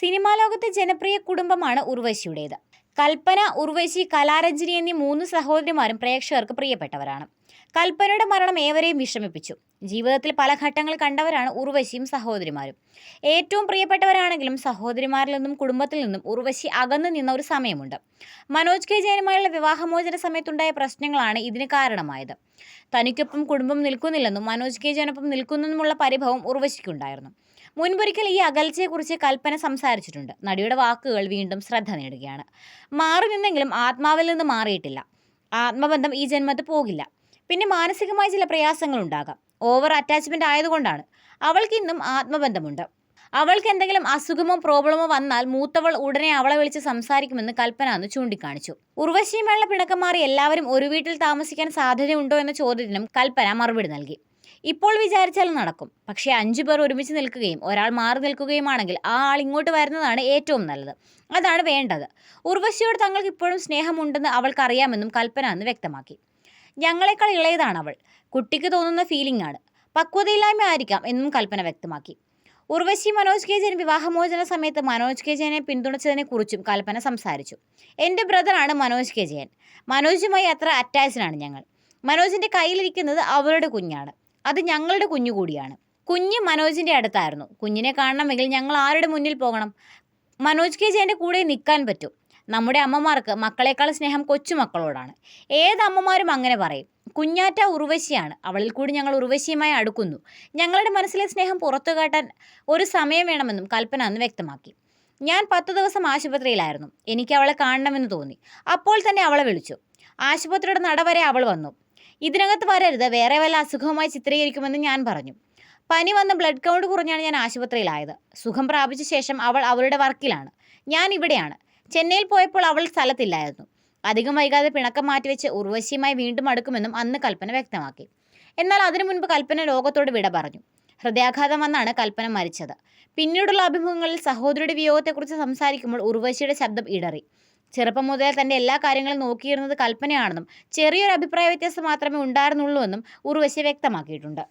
Cinema ലോകത്തെ ജനപ്രിയ കുടുംബമാണ് ഉർവശിയുടേത്. കൽപ്പന ഉർവശി കലാരഞ്ജിനി എന്നീ മൂന്ന് സഹോദരിമാരും പ്രേക്ഷകർക്ക് പ്രിയപ്പെട്ടവരാണ്. കൽപ്പനയുടെ മരണം ഏവരെയും വിഷമിപ്പിച്ചു. ജീവിതത്തിൽ പല ഘട്ടങ്ങൾ കണ്ടവരാണ് ഉർവശിയും സഹോദരിമാരും. ഏറ്റവും പ്രിയപ്പെട്ടവരാണെങ്കിലും സഹോദരിമാരിൽ നിന്നും കുടുംബത്തിൽ നിന്നും ഉർവശി അകന്നു നിന്ന ഒരു സമയമുണ്ട്. മനോജ് കെ ജയനുമായുള്ള വിവാഹമോചന സമയത്തുണ്ടായ പ്രശ്നങ്ങളാണ് ഇതിന് കാരണമായത്. തനിക്കൊപ്പം കുടുംബം നിൽക്കുന്നില്ലെന്നും മനോജ് കെ ജയനൊപ്പം നിൽക്കുന്നെന്നുമുള്ള പരിഭവം ഉർവശിക്കുണ്ടായിരുന്നു. മുൻപൊരിക്കൽ ഈ അകൽച്ചയെക്കുറിച്ച് കൽപ്പന സംസാരിച്ചിട്ടുണ്ട്. നടിയുടെ വാക്കുകൾ വീണ്ടും ശ്രദ്ധ നേടുകയാണ്. മാറി നിന്നെങ്കിലും ആത്മാവിൽ നിന്ന് മാറിയിട്ടില്ല. ആത്മബന്ധം ഈ ജന്മത്ത് പോകില്ല. പിന്നെ മാനസികമായി ചില പ്രയാസങ്ങൾ ഉണ്ടാകാം. ഓവർ അറ്റാച്ച്മെന്റ് ആയതുകൊണ്ടാണ്. അവൾക്ക് ഇന്നും ആത്മബന്ധമുണ്ട്. അവൾക്ക് എന്തെങ്കിലും അസുഖമോ പ്രോബ്ലമോ വന്നാൽ മൂത്തവൾ ഉടനെ അവളെ വിളിച്ച് സംസാരിക്കുമെന്ന് കൽപ്പന അന്ന് ചൂണ്ടിക്കാണിച്ചു. ഉർവശിയുമായുള്ള പിണക്കം മാറി എല്ലാവരും ഒരു വീട്ടിൽ താമസിക്കാൻ സാധ്യതയുണ്ടോ എന്ന ചോദ്യത്തിനും കൽപ്പന മറുപടി നൽകി. ഇപ്പോൾ വിചാരിച്ചാൽ നടക്കും. പക്ഷേ അഞ്ചു പേർ ഒരുമിച്ച് നിൽക്കുകയും ഒരാൾ മാറി നിൽക്കുകയുമാണെങ്കിൽ ആ ആൾ ഇങ്ങോട്ട് വരുന്നതാണ് ഏറ്റവും നല്ലത്. അതാണ് വേണ്ടത്. ഉർവശിയോട് തങ്ങൾക്ക് ഇപ്പോഴും സ്നേഹമുണ്ടെന്ന് അവൾക്കറിയാമെന്നും കൽപ്പന അന്ന് വ്യക്തമാക്കി. ഞങ്ങളെക്കാൾ ഇളയതാണ് അവൾ. കുട്ടിക്ക് തോന്നുന്ന ഫീലിംഗ് ആണ്. പക്വതയില്ലായ്മ ആയിരിക്കാം എന്നും കൽപ്പന വ്യക്തമാക്കി. ഉർവശി മനോജ് കെ ജയൻ വിവാഹമോചന സമയത്ത് മനോജ് കെ ജയനെ പിന്തുണച്ചതിനെ കുറിച്ചും കൽപ്പന സംസാരിച്ചു. എന്റെ ബ്രദറാണ് മനോജ് കെ ജയൻ. മനോജുമായി അത്ര അറ്റാച്ച്ഡാണ് ഞങ്ങൾ. മനോജിന്റെ കയ്യിലിരിക്കുന്നത് അവരുടെ കുഞ്ഞാണ്. അത് ഞങ്ങളുടെ കുഞ്ഞു കൂടിയാണ്. കുഞ്ഞ് മനോജിന്റെ അടുത്തായിരുന്നു. കുഞ്ഞിനെ കാണണമെങ്കിൽ ഞങ്ങൾ ആരുടെ മുന്നിൽ പോകണം? മനോജ് കെ ജയന്റെ കൂടെ നിൽക്കാൻ പറ്റും. നമ്മുടെ അമ്മമാർക്ക് മക്കളെക്കാൾ സ്നേഹം കൊച്ചുമക്കളോടാണ് ഏത് അമ്മമാരും അങ്ങനെ പറയും. കുഞ്ഞാറ്റ ഉർവശിയാണ്. അവളിൽ കൂടി ഞങ്ങൾ ഉർവശിയുമായി അടുക്കുന്നു. ഞങ്ങളുടെ മനസ്സിലെ സ്നേഹം പുറത്തു കാട്ടാൻ ഒരു സമയം വേണമെന്നും കൽപ്പന അന്ന് വ്യക്തമാക്കി. ഞാൻ പത്ത് ദിവസം ആശുപത്രിയിലായിരുന്നു. എനിക്ക് അവളെ കാണണമെന്ന് തോന്നി. അപ്പോൾ തന്നെ അവളെ വിളിച്ചു. ആശുപത്രിയുടെ നടവരെ അവൾ വന്നു. ഇതിനകത്ത് വരരുത്. വേറെ വല്ല അസുഖവുമായി ചിത്രീകരിക്കുമെന്ന് ഞാൻ പറഞ്ഞു. പനി വന്ന് ബ്ലഡ് കൗണ്ട് കുറഞ്ഞാണ് ഞാൻ ആശുപത്രിയിലായത്. സുഖം പ്രാപിച്ച ശേഷം അവൾ അവളുടെ വർക്കിലാണ്. ഞാൻ ഇവിടെയാണ്. ചെന്നൈയിൽ പോയപ്പോൾ അവൾ സ്ഥലത്തില്ലായിരുന്നു. അധികം വൈകാതെ പിണക്കം മാറ്റിവെച്ച് ഉർവശിയുമായി വീണ്ടും അടുക്കുമെന്നും അന്ന് കൽപ്പന വ്യക്തമാക്കി. എന്നാൽ അതിനു മുൻപ് കൽപ്പന ലോകത്തോട് വിട പറഞ്ഞു. ഹൃദയാഘാതം വന്നാണ് കൽപ്പന മരിച്ചത്. പിന്നീടുള്ള അഭിമുഖങ്ങളിൽ സഹോദരിയുടെ വിയോഗത്തെക്കുറിച്ച് സംസാരിക്കുമ്പോൾ ഉർവശിയുടെ ശബ്ദം ഇടറി. ചെറുപ്പം മുതൽ തന്നെ എല്ലാ കാര്യങ്ങളും നോക്കിയിരുന്നത് കൽപ്പനയാണെന്നും ചെറിയൊരു അഭിപ്രായ വ്യത്യാസം മാത്രമേ ഉണ്ടായിരുന്നുള്ളൂ എന്നും ഉർവശി വ്യക്തമാക്കിയിട്ടുണ്ട്.